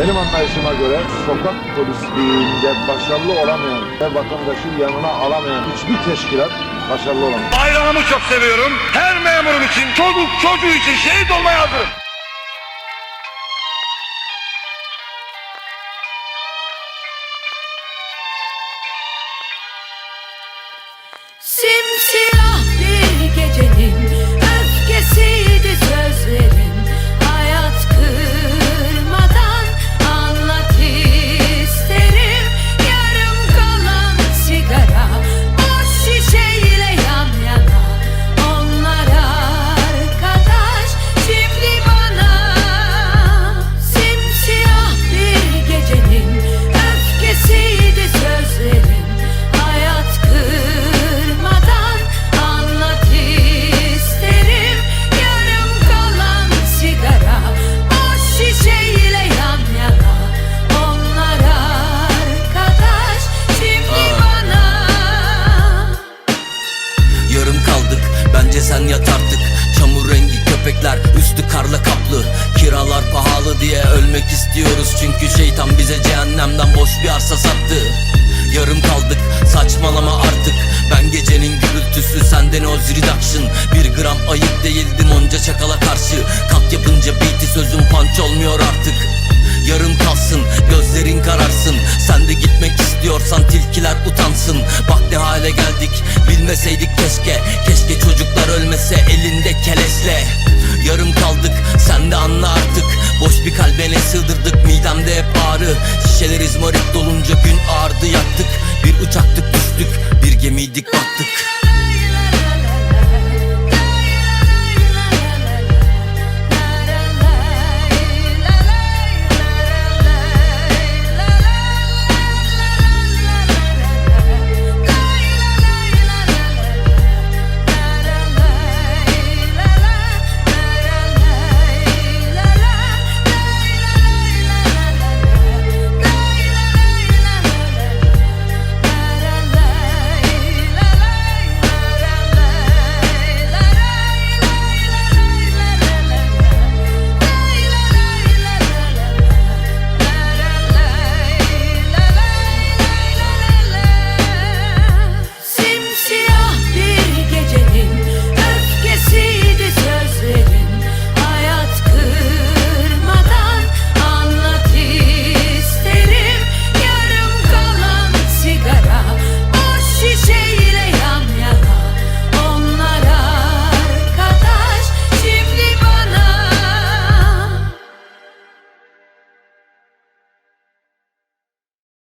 Benim anlayışıma göre sokak polisliğinde başarılı olamayan ve vatandaşı yanına alamayan hiçbir teşkilat başarılı olamaz. Bayrağımı çok seviyorum. Her memurum için, çocuk çocuğu için şehit olmaya hazırım. Simsiyah bence sen yat artık. Çamur rengi köpekler üstü karla kaplı. Kiralar pahalı diye ölmek istiyoruz. Çünkü şeytan bize cehennemden boş bir arsa sattı. Yarım kaldık saçmalama artık. Ben gecenin gürültüsü senden o reduction Ölmeseydik keşke. Keşke çocuklar ölmese elinde keleşle. Yarım kaldık sen de anla artık. Boş bir kalbe ne sığdırdık midemde hep ağrı. Şişeler izmarit dolunca gün ağrıdı ya.